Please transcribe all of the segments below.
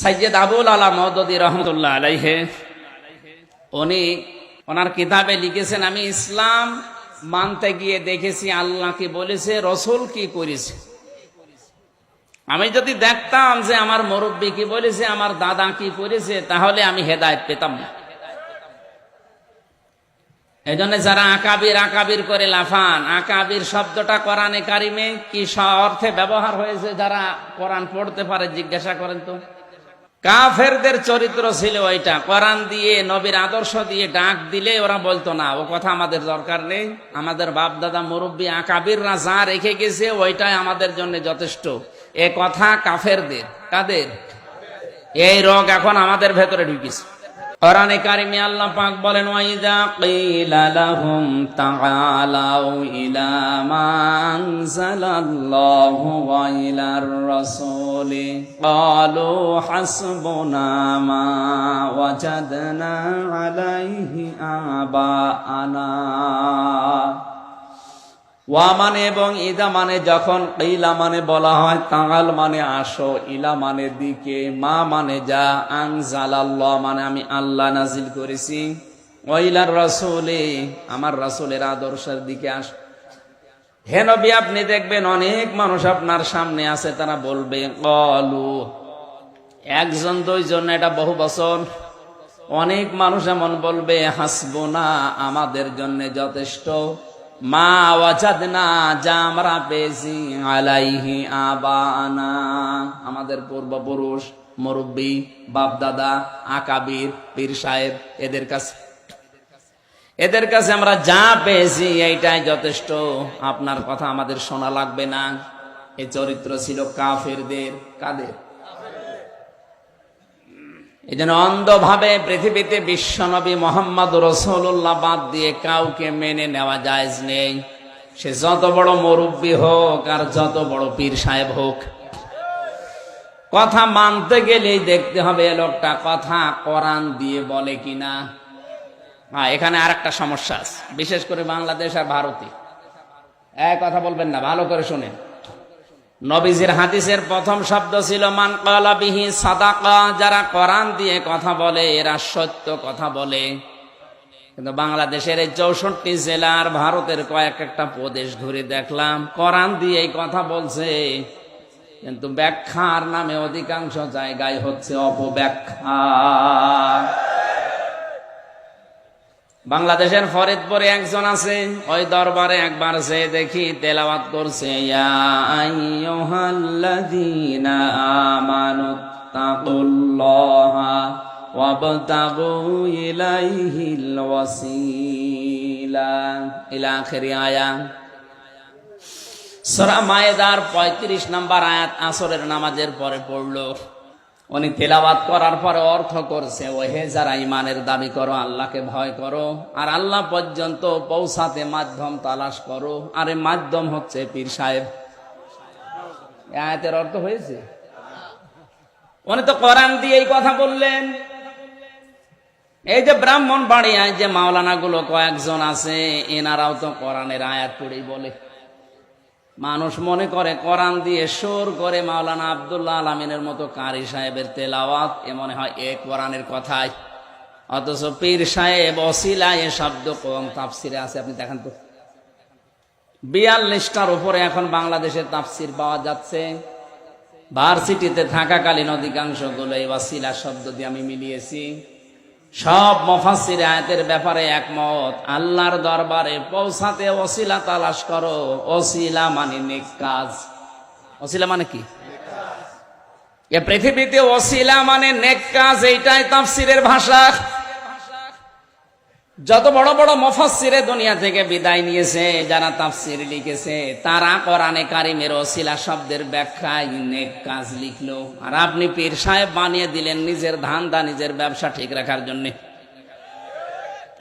সৈয়দ আবুল আলা মদদি রহমতুল্লাহ আলাইহে, উনি ওনার কিতাবে লিখেছেন, আমি ইসলাম মানতে গিয়ে দেখেছি আল্লাহ কি বলেছে, রসুল কি করেছে? আমি যদি দেখতাম যে আমার মুরব্বী কি বলেছে, আমার দাদা কি করেছে, তাহলে আমি হেদায়ত পেতাম না। এই জন্য যারা আকাবির আকাবির করে লাফান, আকাবির শব্দটা কোরআনে কারিমে কি অর্থে ব্যবহার হয়েছে, যারা কোরআন পড়তে পারে, জিজ্ঞাসা করেন তো। কাফেরদের চরিত্র ছিল ওইটা। কোরআন দিয়ে, নবীর আদর্শ দিয়ে ডাক দিলে ওরা বলতো, না, ও কথা আমাদের দরকার নেই। আমাদের বাপ দাদা মুরব্বী, আকাবিররা যা রেখে গেছে, ওইটাই আমাদের জন্য যথেষ্ট। এ কথা কাফেরদের, কাদের? এই রোগ এখন আমাদের ভেতরে ঢুকিছে। কোরআনে কারিমে আল্লাহ পাক বলেন, ওয়াইদা কিলা লাহুম তাআলাউ ইলা মা আনজালাল্লাহু ওয়া ইলার রাসূলি ক্বালু হাসবুনা মা ওয়াজাদনা আলাইহি আবাআনা। ওয়া মানে এবং ইদা মানে যখন ইলা মানে বলা হয় তাঙাল মানে আসো, ইলা মানে দিকে, মা মানে যা, আনজালাল্লাহ মানে আমি আল্লাহ নাজিল করেছি। ওইলার রাসূলে, আমার রাসূলের আদর্শের দিকে আস। হে নবী, আপনি দেখবেন অনেক মানুষ আপনার সামনে আছে, তারা বলবে, কলু, একজন, দুইজন, এটা বহু বছর। অনেক মানুষ এমন বলবে হাসবো না আমাদের জন্য যথেষ্ট। মা ওয়াজাদ না যা আমরা পেয়েছি আলাইহি আবানা। আমাদের পূর্বপুরুষ, মুরব্বী বাপ দাদা আকাবির, পীর সাহেব, এদের কাছে। এদের কাছে আমরা যা পেয়েছি, এইটাই যথেষ্ট। আপনার কথা আমাদের শোনা লাগবে না। এই চরিত্র ছিল কাফেরদের কাদের? এই জন্য অন্ধভাবে পৃথিবীতে বিশ্বনবী মোহাম্মদ রসুল্লাহ বাদ দিয়ে কাউকে মেনে নেওয়া যায় নেই। সে যত বড় মুরব্বী হোক আর যত বড় পীর সাহেব হোক, কথা মানতে গেলেই দেখতে হবে লোকটা কথা কোরআন দিয়ে বলে কিনা। হ্যাঁ এখানে আর একটা সমস্যা আছে, বিশেষ করে বাংলাদেশ আর ভারতে। এক কথা বলবেন না, ভালো করে শুনেন। নবীজির হাদিসের প্রথম শব্দ ছিল, মান বিহি সাদাকা যারা কোরআন দিয়ে কথা বলে, এরা সত্য কথা বলে। কিন্তু বাংলাদেশের এই চৌষট্টি জেলার ভারতের কয়েক একটা প্রদেশ ঘুরে দেখলাম, কোরআন দিয়ে এই কথা বলছে। কিন্তু ব্যাখ্যার নামে অধিকাংশ জায়গায় হচ্ছে অপব্যাখ্যা। বাংলাদেশের ফরিদপুরে একজন আছে, ওই দরবারে একবার সে দেখি তেলাওয়াত করছে 35 নম্বর আয়াত আসরের নামাজের পরে পড়ল। উনি তেলাবাত করার পরে অর্থ করছে, ওহে যারা ইমানের দাবি করো, আল্লাহকে ভয় করো, আর আল্লাহ পর্যন্ত পৌঁছাতে মাধ্যম তালাশ করো। আর এই মাধ্যম হচ্ছে পীর সাহেব। এ আয়াতের অর্থ হয়েছে? উনি তো কোরআন দিয়ে এই কথা বললেন। এই যে ব্রাহ্মণ বাড়িয়ায় যে মাওলানা গুলো কয়েকজন আছে, এনারাও তো কোরআনের আয়াত পড়েই বলে। মানুষ মনে করে কোরআন দিয়ে সুর করে মাওলানা আবদুল্লাহ আলমিনের মতো কারি সাহেবের তেলাওয়াত, এ মনে হয় এ কোরআনের কথাই। অথচ পীর সাহেব অসিলা এ শব্দ কম তাফসিরে আছে, আপনি দেখেন তো। বিয়াল্লিশটার উপরে এখন বাংলাদেশের তাফসির পাওয়া যাচ্ছে। ভার্সিটিতে থাকাকালীন অধিকাংশগুলো এই ওয়াসিলা শব্দ দিয়ে আমি মিলিয়েছি। সব মফাসির আয়াতের ব্যাপারে একমত। আল্লাহর দরবারে পৌঁছাতে অশিলা তালাশ করো। অশিলা মানে নেক কাজ। অশিলা মানে কি? পৃথিবীতে অশিলা মানে নেক কাজ, এইটাই তাফসিরের ভাষা। যত বড় বড় মফাসিরে দুনিয়া থেকে বিদায় নিয়েছে, যারা তাফসির লিখেছে, তারা কোরআনে কারিমের ওসিলা শব্দের ব্যাখ্যায় কাজ লিখলো। আর আপনি পীর সাহেব বানিয়ে দিলেন নিজের ধান্দা, নিজের ব্যবসা ঠিক রাখার জন্য।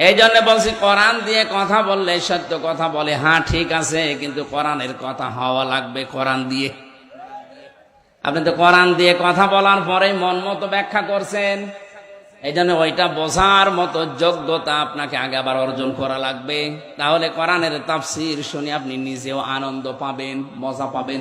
এই জন্য বলছি, কোরআন দিয়ে কথা বললে, সত্য কথা বলে হ্যাঁ ঠিক আছে, কিন্তু কোরআনের কথা হওয়া লাগবে কোরআন দিয়ে। আপনি তো কোরআন দিয়ে কথা বলার পরে মন মতো ব্যাখ্যা করছেন। এই জন্য ওইটা বোঝার মতো যোগ্যতা আপনাকে আগে আবার অর্জন করা লাগবে। তাহলে কোরআনের তাফসির শুনে আপনি নিজেও আনন্দ পাবেন, মজা পাবেন।